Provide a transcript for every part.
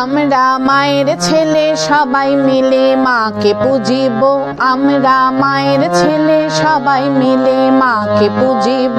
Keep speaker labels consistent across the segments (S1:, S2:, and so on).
S1: আমরা মায়ের ছেলে সবাই মিলে মাকে পুজিব। আমরা মায়ের ছেলে সবাই মিলে মাকে পুজিব।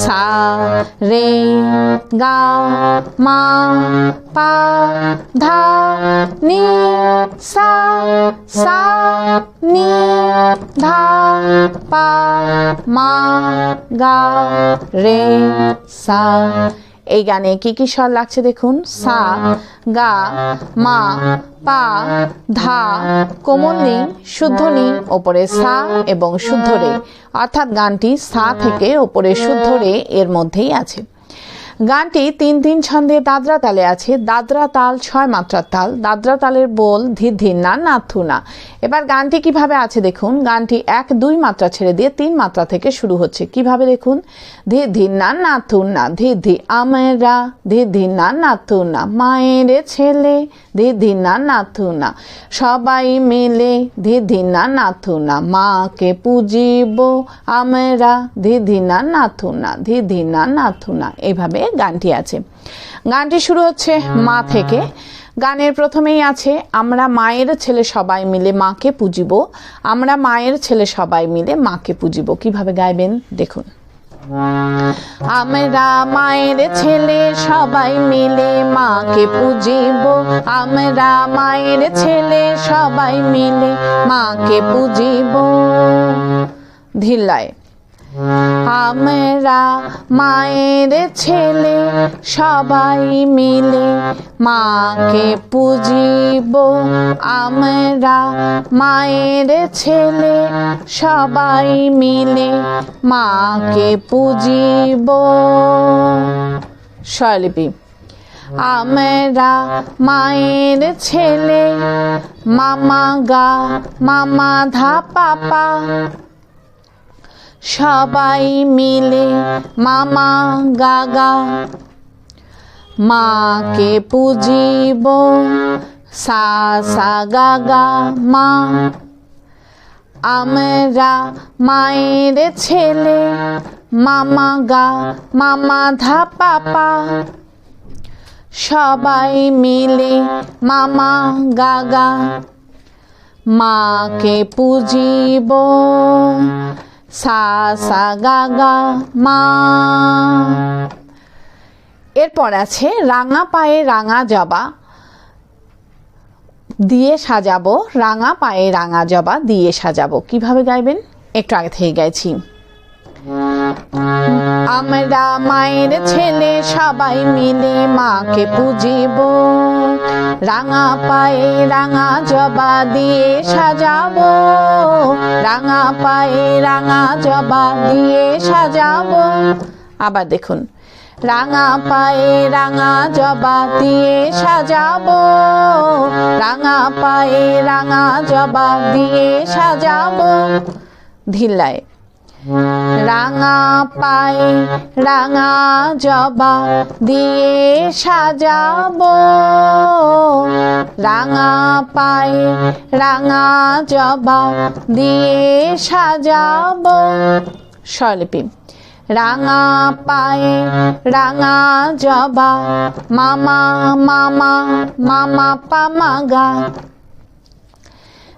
S1: সা রে গা মা পা ধা নি সা সা নি ধা পা মা গা রে সা এই গানে কি কি স্বর লাগছে দেখুন? সা, গা, মা, পা, ধা, কোমল নি শুদ্ধ নি ওপরে সা এবং শুদ্ধ রে। অর্থাৎ গানটি সা থেকে ওপরে শুদ্ধ রে এর মধ্যেই আছে। গানটি তিন তিন ছন্দে দাদরা তালে আছে। দাদরা তাল ছয় মাত্রার তাল। দাদরা তালের বোল ধীর ধীর না নাথু না। এবার গানটি কীভাবে আছে দেখুন। গানটি এক, দুই মাত্রা ছেড়ে দিয়ে তিন মাত্রা থেকে শুরু হচ্ছে। কীভাবে দেখুন? ধীর ধীর না নাথু না। ধীর ধীর আমরা ধীর ধীর না নাথু না। মায়ের ছেলে ধীর ধীর না নাথু না। সবাই মিলে ধীর ধীর না নাথু না। মাকে পুজিব আমরা। ধীর ধীর না নাথু না। ধীর ধীর না নাথু না। এইভাবে গানটি আছে। গানটি শুরু হচ্ছে মা থেকে। গানের প্রথমেই আছে, আমরা মায়ের ছেলে সবাই মিলে মাকে পুজিব। আমরা মায়ের ছেলে সবাই মিলে মাকে পুজিব। কীভাবে গাইবেন? দেখুন। আমরা মায়ের ছেলে সবাই মিলে মাকে পুজিব। আমরা মায়ের ছেলে সবাই মিলে মাকে পুজিব। ধিল্লায় আমরা মায়ের ছেলে, সবাই মিলে মাকে পুজিব। আমরা মায়ের ছেলে, সবাই মিলে মাকে পুজিব। স্বরলিপি। আমরা মায়ের ছেলে, মামা গা, মামা ধা, পাপা। সবাই মিলে মামা গাগা মাকে পুজিব সা সা গাগা মা। আমরা মায়ের ছেলে, মামা গা, মামা ধা পাপা। সবাই মিলে মামা গাগা মাকে পুজিব সা সা, গা গা, মা। এরপর আছে, রাঙা পায়ে রাঙা জবা দিয়ে সাজাবো, রাঙা পায়ে রাঙা জবা দিয়ে সাজাবো। কীভাবে গাইবেন? একটু আগে থেকে গাইছি। আমরা মায়ের ছেলে, সবাই মিলে মাকে পুজিব। রাঙা পায়ে রাঙা জবা দিয়ে সাজাবো। রাঙা পায়ে রাঙা জবা দিয়ে সাজাবো। আবার দেখুন, রাঙা পায়ে রাঙা জবা দিয়ে সাজাবো। রাঙা পায়ে রাঙা জবা দিয়ে সাজাবো। ধিল্লায় রাঙা পায়ে রাঙা জবা দিয়ে সাজাবো। রাঙা পায়ে রাঙা জবা দিয়ে সাজাবো। স্বরলিপি। রাঙা পায়ে রাঙা জবা, মামা মামা মামা পামা গা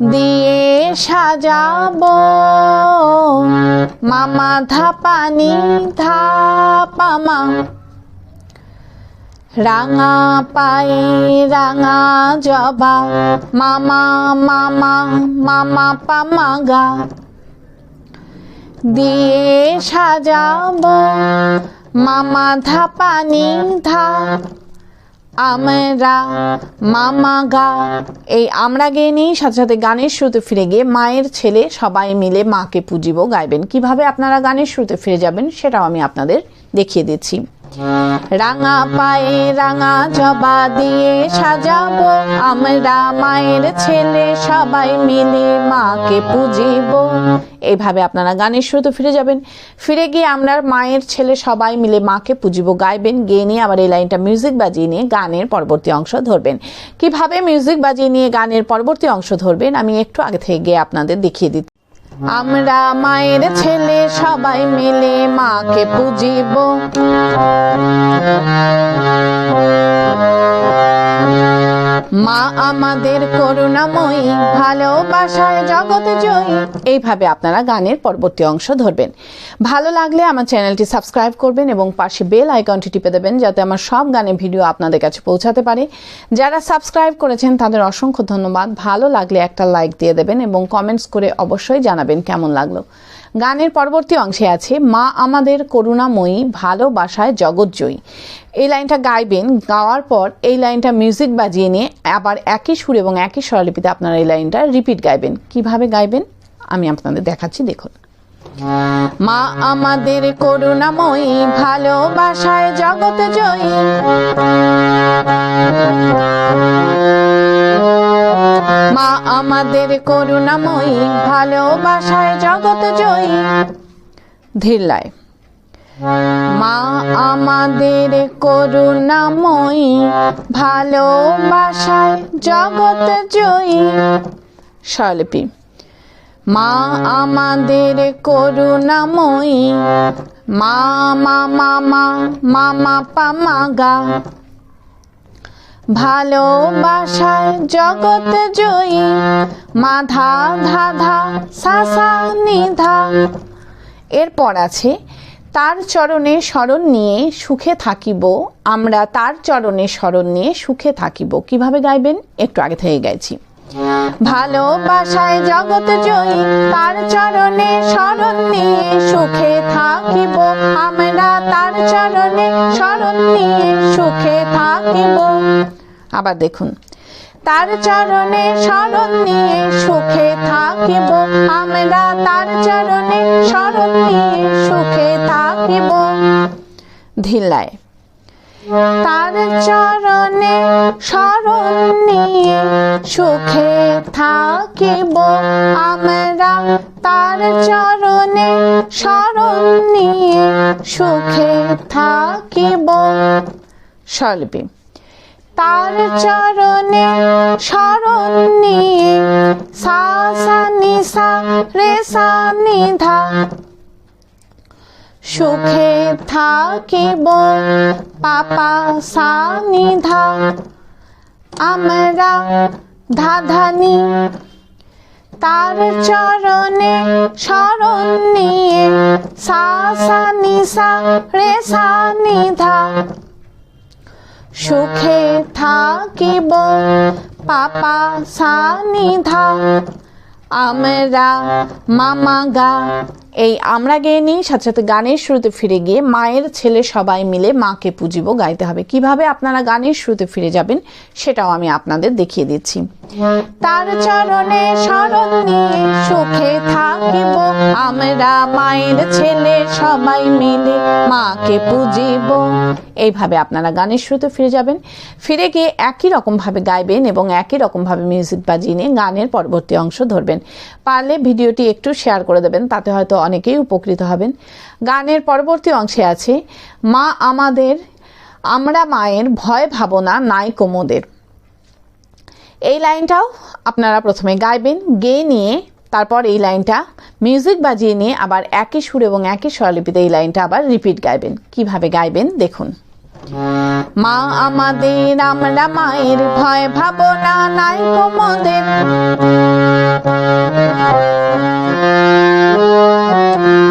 S1: দিয়ে সাজাবো। মামা ধাপানি ধাপামা রাঙা পায়ে রাঙা জবা। মামা মামা মামা পামা গা। দিয়ে সাজাবো। মামা ধাপানি ধা আমরা মামা গা। এই আমরা গেয়ে নিয়ে সাথে সাথে গানের শুরুতে ফিরে গিয়ে মায়ের ছেলে সবাই মিলে মাকে পুজিব, গাইবেন। কীভাবে আপনারা গানের শুরুতে ফিরে যাবেন সেটাও আমি আপনাদের দেখিয়ে দিচ্ছি। রাঙা পায়ে রাঙা জবা দিয়ে সাজাবো। আমরা মায়ের ছেলে সবাই মিলে মাকে পুজিব। এইভাবে আপনারা গানের শুরুতে ফিরে যাবেন। ফিরে গিয়ে আমরা মায়ের ছেলে সবাই মিলে মাকে পুজিব, গাইবেন, গেয়ে নিয়ে আবার এই লাইনটা মিউজিক বাজিয়ে নিয়ে গানের পরবর্তী অংশ ধরবেন। কীভাবে মিউজিক বাজিয়ে নিয়ে গানের পরবর্তী অংশ ধরবেন, আমি একটু আগে থেকে গিয়ে আপনাদের দেখিয়ে দিচ্ছি। আমরা মায়ের ছেলে সবাই মিলে মাকে পুজিব। মা আমাদের করুণাময়ী, ভালোবাসায় জগৎ জয়ী। এইভাবে আপনারা গানের পরবর্তী অংশ ধরবেন। ভালো লাগলে আমার চ্যানেলটি সাবস্ক্রাইব করবেন এবং পাশে বেল আইকনটি টিপে দেবেন যাতে আমার সব গানের ভিডিও আপনাদের কাছে পৌঁছাতে পারে। যারা সাবস্ক্রাইব করেছেন, তাদের অসংখ্য ধন্যবাদ। ভালো লাগলে একটা লাইক দিয়ে দেবেন এবং কমেন্টস করে অবশ্যই জানাবেন কেমন লাগল। গানের পরবর্তী অংশে আছে, মা আমাদের করুণাময়ী, ভালোবাসায় জগৎজয়ী। এই লাইনটা গাইবেন, গাওয়ার পর এই লাইনটা মিউজিক বাজিয়ে নিয়ে আবার একই সুর এবং একই স্বরলিপিতে আপনারা এই লাইনটা রিপিট গাইবেন। কীভাবে গাইবেন? আমি আপনাদের দেখাচ্ছি, দেখুন। মা আমাদের করুণাময়ী, ভালোবাসায় জগৎ জয়ী মা আমাদের করুণাময়ী, ভালোবাসায় জগৎ জয়ী। ধীরলায়, মা আমাদের করুণাময়ী, ভালোবাসায় জগৎ জয়ী। স্বরলিপি, মা আমাদের করুণাময়ী, মা মা মা মা মা মা, পা, মা, গা। ভালোবাসায় জগৎ জয়ী। মাধা, ধাধা, সাসা, নিধা। এরপর আছে, তার চরণে স্মরণ নিয়ে সুখে থাকিব, আমরা তার চরণে স্মরণ নিয়ে সুখে থাকিব। কীভাবে গাইবেন? একটু আগে থেকে গাইছি। ভালোবাসায় জগৎ জয়ী, তার চরণে স্মরণ নিয়ে সুখে থাকিব। আমরা তার চরণে স্মরণ নিয়ে সুখে থাকিব। আবার দেখুন, তার চরণে স্মরণ নিয়ে সুখে থাকিব। আমরা তার চরণে স্মরণ নিয়ে সুখে থাকিব। ধিলায় তার চরণে স্মরণ নিয়ে সুখে থাকিব আমরা। তার চরণে স্মরণ নিয়ে সুখে থাকিব। স্বল্পী তার চরণে স্মরণ নিয়ে সা সা, নি, সা, রে, সা, নি, ধা সুখে থাকিব, পাপা সা নি ধা আমরা ধাধানি, তার চরণে স্মরণ নিয়ে সা সা নি সা রে সা নি ধা সুখে থাকিব, পাপা সানিধা। আমরা মামা গা এই আমরা গেয়ে নিয়ে সাথে সাথে গানের শুরুতে ফিরে গিয়ে মায়ের ছেলে সবাই মিলে মাকে পুজিব, গাইতে হবে। কীভাবে আপনারা গানের শুরুতে ফিরে যাবেন সেটাও আমি আপনাদের দেখিয়ে দিচ্ছি। তার চরণে স্মরণ নিয়ে সুখে থাকিব। আমরা মায়ের ছেলে সবাই মিলে মাকে পুজিব। এইভাবে আপনারা গানের শুরুতে ফিরে যাবেন। ফিরে গিয়ে একই রকম ভাবে গাইবেন এবং একই রকম ভাবে মিউজিক বাজিয়ে নিয়ে গানের পরবর্তী অংশ ধরবেন। পারলে ভিডিওটি একটু শেয়ার করে দেবেন, তাতে হয়তো অনেকেই উপকৃত হবেন। গানের পরবর্তী অংশে আছে, মা আমাদের, আমরা মায়ের ভয় ভাবনা নাই কোমোদের। এই লাইনটাও আপনারা প্রথমে গাইবেন গেয়ে নিয়ে তারপর এই লাইনটা, মিউজিক বাজিয়ে নিয়ে আবার একই সুর এবং একই স্বরলিপিতে এই লাইনটা আবার রিপিট গাইবেন। কীভাবে গাইবেন দেখুন। মা আমাদের, আমরা মায়ের ভয় ভাবনা নাই কোমদের।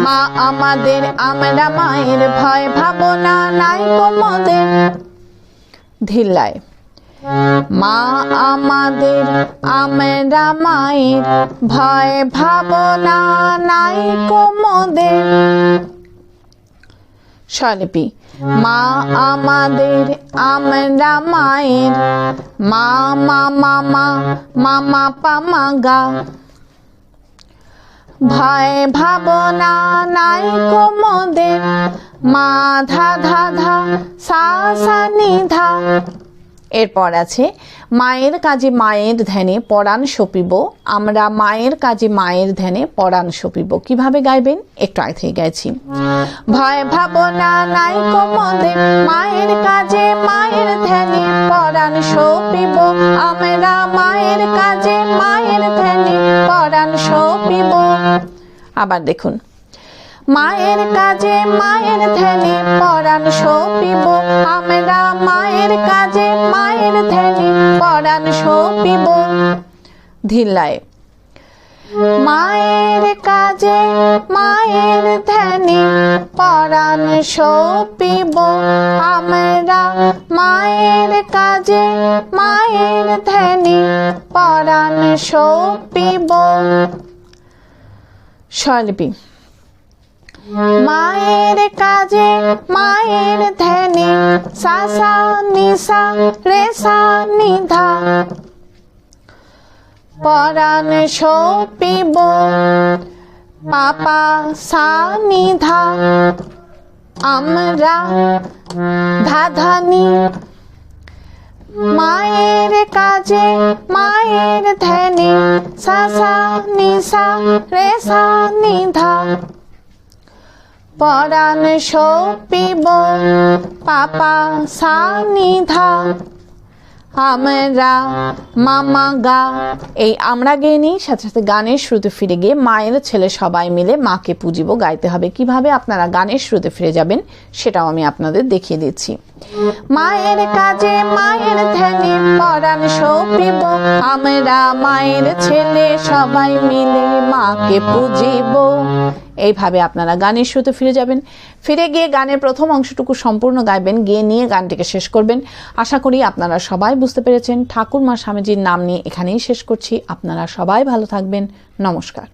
S1: মা আমাদের, আমরা মায়ের ভয় ভাবনা নাই কোমদের মা আমাদের, আমরা মায়ের ভয় ভাবনা নাই কোমদের স্বলিপি মা আমাদের, আমরা মায়ের, মা মা মা মা মা পা গা। ভয় ভাবনা নাই কোমদের মা ধা ধা ধা সা সা নি ধা এরপর আছে, মায়ের কাজে মায়ের ধ্যানে পরাণ সপিব আমরা মায়ের কাজে মায়ের ধ্যানে পরাণ সপিব কীভাবে গাইবেন? একটু আগে থেকে গাইছি। ভয় ভাবনা নাই কোমদে মায়ের কাজে মায়ের ধ্যানে পরাণ সপিব আবার দেখুন। মায়ের কাজে মায়ের ধ্যানে পরাণ সপিব, আমরা মায়ের কাজে মায়ের ধ্যানে পরাণ সপিব। ধিল্লায় মায়ের কাজে মায়ের ধ্যানে পরাণ সপিব, আমরা মায়ের কাজে মায়ের ধ্যানে পরাণ সপিব। স্বরলিপি। মায়ের কাজে, মায়ের ধ্যানে সা সা নি নিধা। পরাণ সপিব, পাপা সা নি ধা আমরা ধাধানি মায়ের কাজে, মায়ের ধ্যানে সা সা নি সা রে সা নি ধা পরাণ পাপা সা নি ধা আমরা মামা গা। এই আমরা গেয়ে নিই সাথে সাথে গানের শুরুতে ফিরে গিয়ে মায়ের ছেলে সবাই মিলে মাকে পুজিব, গাইতে হবে। কীভাবে আপনারা গানের শুরুতে ফিরে যাবেন, সেটাও আমি আপনাদের দেখিয়ে দিচ্ছি। মায়ের কাজে মায়ের ধ্যানে পরাণ সপিব আমরা মায়ের ছেলে, সবাই মিলে মাকে পুজিব। এইভাবে আপনারা গানের শুরুতে ফিরে যাবেন। ফিরে গিয়ে গানের প্রথম অংশটুকু সম্পূর্ণ গাইবেন, গিয়ে নিয়ে গানটিকে শেষ করবেন। আশা করি আপনারা সবাই বুঝতে পেরেছেন ঠাকুর মা স্বামীজির নাম নিয়ে এখানেই শেষ করছি। আপনারা সবাই ভালো থাকবেন। নমস্কার।